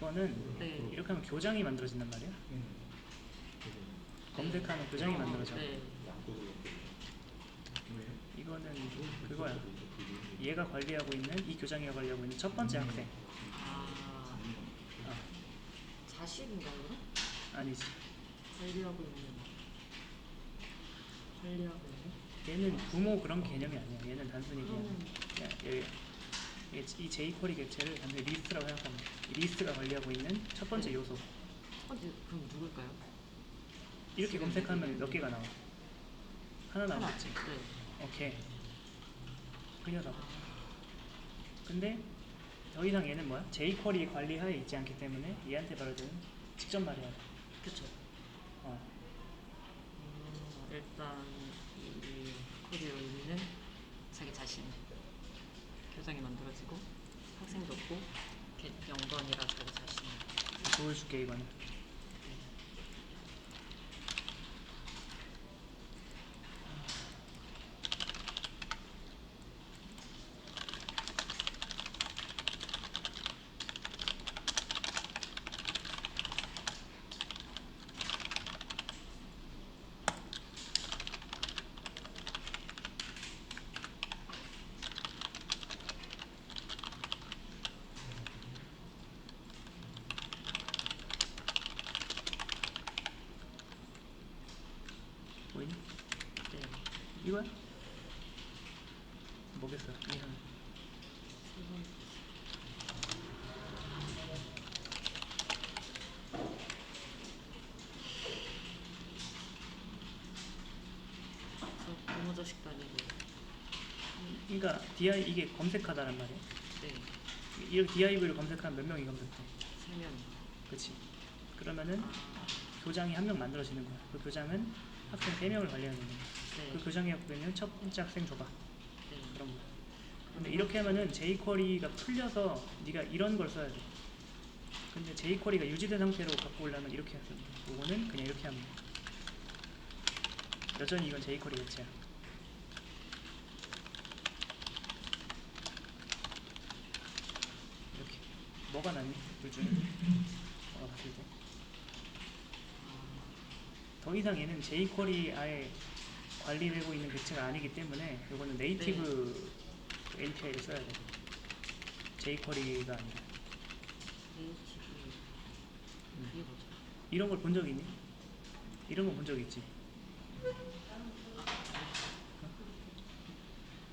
이거는 네. 이렇게 하면 교장이 만들어진단 말이야. 검색하면 교장이 만들어져. 네. 이거는 그거야. 얘가 관리하고 있는 이 교장이가 관리하고 있는 첫 번째 학생. 아 어, 자식인가요? 아니지. 관리하고 있는 관리하고 있는 얘는 부모 그런 개념이 아니야. 얘는 단순히 그냥 얘, 얘, 이 제이쿼리 객체를 단순히 리스트라고 돼. 이 리스트가 관리하고 있는 첫 번째 요소. 첫 번째 그럼 누굴까요? 이렇게 검색하면 몇 개가 나와? 하나 나오겠지. 네. 오케이. 그 녀석. 근데 더 이상 얘는 뭐야? 제이쿼리 관리하에 있지 않기 때문에 얘한테 때는 직접 말해야 돼. 그쵸. 어. 음, 일단 이 코디에 있는 자기 자신 교장이 만들어지고 학생도 없고 개- 영번이라 자기 자신 보여줄게 이거는. 보이니? 네. 이거야? 뭐겠어? 세. 저 부모 자식도 아니고 그러니까 DI 이게 검색하다란 말이야. 네 이렇게 DIV를 검색하면 몇 명이 검색돼? 세 명 그렇지. 그러면은 교장이 한 명 만들어지는 거야. 그 교장은 학생 세 명을 관리하는 거야. 네. 그 교장이 갖고 있는 첫 번째 학생 줘봐. 네. 그런 거야. 근데 이렇게 하면은 jQuery가 풀려서 네가 이런 걸 써야 돼. 근데 jQuery가 유지된 상태로 갖고 오려면 이렇게 해서 요거는 그냥 이렇게 하면 돼. 여전히 이건 jQuery 객체야. 이렇게 뭐가 낫니? 둘 중에 뭐가 봤을 때? 더 이상 얘는 jQuery 아예 관리되고 있는 객체가 아니기 때문에 이거는 네이티브 API를 써야 돼. jQuery가 아니라 네이티브 뭐죠? 이런 걸 본 적 있니? 이런 거 본 적 있지?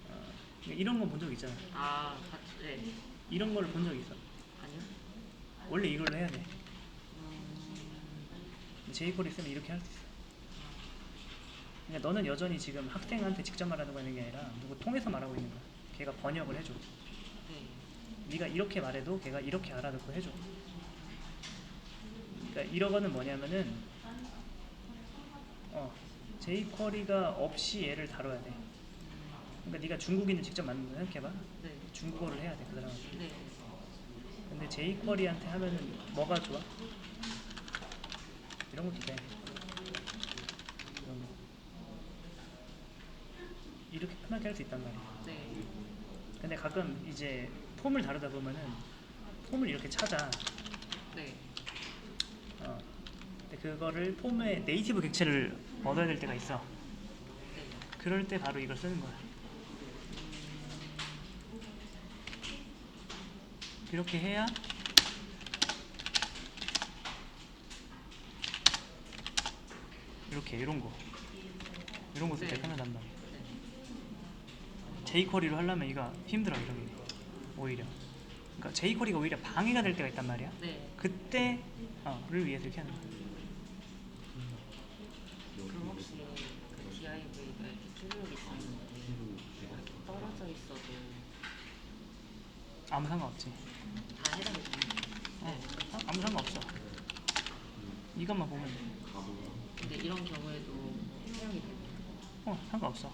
어, 이런 건본적 있잖아. 아 같이 네 이런 거를 본적 있어. 아니요 원래 이걸로 해야 돼. 음, jQuery 쓰면 이렇게 할 수 있어. 그러니까 너는 여전히 지금 학생한테 직접 말하는 거 있는 게 아니라 누구 통해서 말하고 있는 거야. 걔가 번역을 해줘. 네 네가 이렇게 말해도 걔가 이렇게 알아듣고 해줘. 그러니까 이러거는 뭐냐면은 어 jQuery가 없이 얘를 다뤄야 돼. 그러니까 네가 중국인을 직접 만든다 생각해봐. 네 중국어를 해야 돼 그 사람한테. 네. 근데 jQuery한테 하면은 뭐가 좋아? 이런 거. 이렇게 편하게 할 수 있단 말이야. 네. 근데 가끔 이제 폼을 다루다 보면은 폼을 이렇게 찾아. 네. 어. 근데 그거를 폼의 네이티브 객체를 얻어야 될 때가 있어. 네. 그럴 때 바로 이걸 쓰는 거야. 이렇게 해야 이렇게 이런 거 이런 때 네. 편하단 말이야. 네. jQuery로 하려면 이거 힘들어 이런 게 오히려. 그러니까 jQuery가 오히려 방해가 될 때가 있단 말이야. 네. 그때 어를 위해서 이렇게 하는 거야. 그럼 혹시 그 DIV가 이렇게 출력이 있었는데 이렇게 떨어져 있어도 아무 상관없지. 다 해당이 되나요? 어, 아, 아무 상관없어. 이것만 보면 돼. 이런 경우에도 사용이 되나요? 어, 상관없어.